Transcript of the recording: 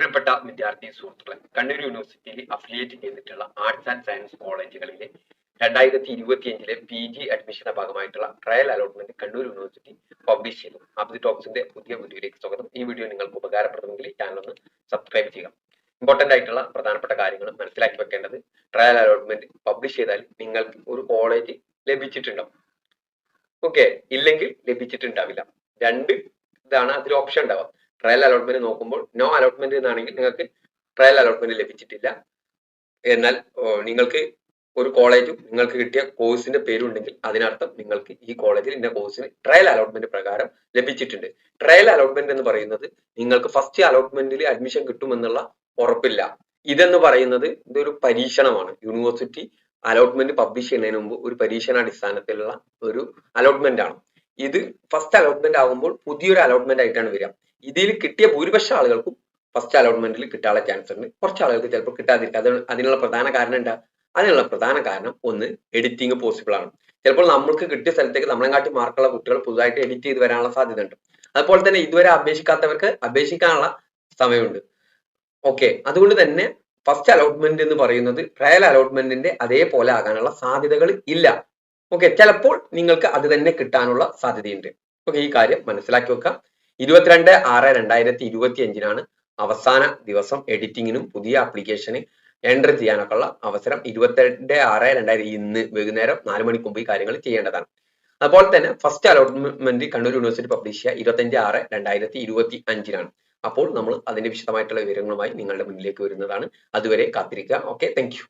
പ്രിയപ്പെട്ട വിദ്യാർത്ഥി സുഹൃത്തുക്കളെ കണ്ണൂർ യൂണിവേഴ്സിറ്റിയിൽ അഫിലിയേറ്റ് ചെയ്തിട്ടുള്ള ആർട്സ് ആൻഡ് സയൻസ് കോളേജുകളിലെ രണ്ടായിരത്തി ഇരുപത്തിയഞ്ചിലെ പി ജി അഡ്മിഷന്റെ ഭാഗമായിട്ടുള്ള trial allotment Kannur university publish ചെയ്തു. അബ്ദി ടോക്സിന്റെ പുതിയ വീഡിയോയിലേക്ക് സ്വാഗതം. ഈ വീഡിയോ നിങ്ങൾക്ക് ഉപകാരപ്രദമെങ്കിൽ ചാനൽ ഒന്ന് സബ്സ്ക്രൈബ് ചെയ്യുക. ഇമ്പോർട്ടന്റ് ആയിട്ടുള്ള പ്രധാനപ്പെട്ട കാര്യങ്ങൾ മനസ്സിലാക്കി വെക്കേണ്ടത് ട്രയൽ അലോട്ട്മെന്റ് പബ്ലിഷ് ചെയ്താൽ നിങ്ങൾക്ക് ഒരു കോളേജ് ലഭിച്ചിട്ടുണ്ടാവും. ഓക്കെ ഇല്ലെങ്കിൽ ലഭിച്ചിട്ടുണ്ടാവില്ല. രണ്ട് ഇതാണ് അതിൽ ഓപ്ഷൻ ഉണ്ടാവുക. ട്രയൽ അലോട്ട്മെന്റ് നോക്കുമ്പോൾ നോ അലോട്ട്മെന്റ് എന്നാണെങ്കിൽ നിങ്ങൾക്ക് ട്രയൽ അലോട്ട്മെന്റ് ലഭിച്ചിട്ടില്ല. എന്നാൽ നിങ്ങൾക്ക് ഒരു കോളേജും നിങ്ങൾക്ക് കിട്ടിയ കോഴ്സിന്റെ പേരുണ്ടെങ്കിൽ അതിനർത്ഥം നിങ്ങൾക്ക് ഈ കോളേജിൽ ഇന്ന കോഴ്സിന് ട്രയൽ അലോട്ട്മെന്റ് പ്രകാരം ലഭിച്ചിട്ടുണ്ട്. ട്രയൽ അലോട്ട്മെന്റ് എന്ന് പറയുന്നത് നിങ്ങൾക്ക് ഫസ്റ്റ് അലോട്ട്മെന്റിൽ അഡ്മിഷൻ കിട്ടുമെന്നുള്ള ഉറപ്പില്ല. ഇതെന്ന് പറയുന്നത് ഇതൊരു പരീക്ഷണമാണ്. യൂണിവേഴ്സിറ്റി അലോട്ട്മെന്റ് പബ്ലിഷ് ചെയ്യുന്നതിന് മുമ്പ് ഒരു പരീക്ഷണാടിസ്ഥാനത്തിലുള്ള ഒരു അലോട്ട്മെന്റ് ആണ്. ഇത് ഫസ്റ്റ് അലോട്ട്മെന്റ് ആകുമ്പോൾ പുതിയൊരു അലോട്ട്മെന്റ് ആയിട്ടാണ് വരിക. ഇതിൽ കിട്ടിയ ഭൂരിപക്ഷം ആളുകൾക്കും ഫസ്റ്റ് അലോട്ട്മെന്റിൽ കിട്ടാനുള്ള ചാൻസ് ഉണ്ട്. കുറച്ച് ആളുകൾക്ക് ചിലപ്പോൾ കിട്ടാതിരിക്കും. അത് അതിനുള്ള പ്രധാന കാരണം എന്താ? അതിനുള്ള പ്രധാന കാരണം ഒന്ന് എഡിറ്റിംഗ് പോസിബിൾ ആണ്. ചിലപ്പോൾ നമ്മൾക്ക് കിട്ടിയ സ്ഥലത്തേക്ക് നമ്മളെങ്കാട്ടി മാർക്കുള്ള കുട്ടികൾ പുതുതായിട്ട് എഡിറ്റ് ചെയ്ത് വരാനുള്ള സാധ്യത ഉണ്ട്. അതുപോലെ തന്നെ ഇതുവരെ അപേക്ഷിക്കാത്തവർക്ക് അപേക്ഷിക്കാനുള്ള സമയമുണ്ട്. ഓക്കെ അതുകൊണ്ട് തന്നെ ഫസ്റ്റ് അലോട്ട്മെന്റ് എന്ന് പറയുന്നത് ട്രയൽ അലോട്ട്മെന്റിന്റെ അതേപോലെ ആകാനുള്ള സാധ്യതകൾ ഇല്ല. ഓക്കെ ചിലപ്പോൾ നിങ്ങൾക്ക് അത് തന്നെ കിട്ടാനുള്ള സാധ്യതയുണ്ട്. ഓക്കെ ഈ കാര്യം മനസ്സിലാക്കി വെക്കാം. ഇരുപത്തിരണ്ട് ആറ് രണ്ടായിരത്തി ഇരുപത്തി അഞ്ചിനാണ് അവസാന ദിവസം എഡിറ്റിങ്ങിനും പുതിയ ആപ്ലിക്കേഷന് എന്റർ ചെയ്യാനൊക്കെ ഉള്ള അവസരം. ഇരുപത്തിരണ്ട് ആറ് രണ്ടായിരത്തി ഇന്ന് വൈകുന്നേരം നാല് മണിക്ക് മുമ്പ് ഈ കാര്യങ്ങൾ ചെയ്യേണ്ടതാണ്. അതുപോലെ തന്നെ first allotment Kannur university publish ചെയ്യുക ഇരുപത്തഞ്ച് ആറ് രണ്ടായിരത്തി ഇരുപത്തി അഞ്ചിനാണ് അപ്പോൾ നമ്മൾ അതിന്റെ വിശദമായിട്ടുള്ള വിവരങ്ങളുമായി നിങ്ങളുടെ മുന്നിലേക്ക് വരുന്നതാണ്. അതുവരെ കാത്തിരിക്കുക. Okay thank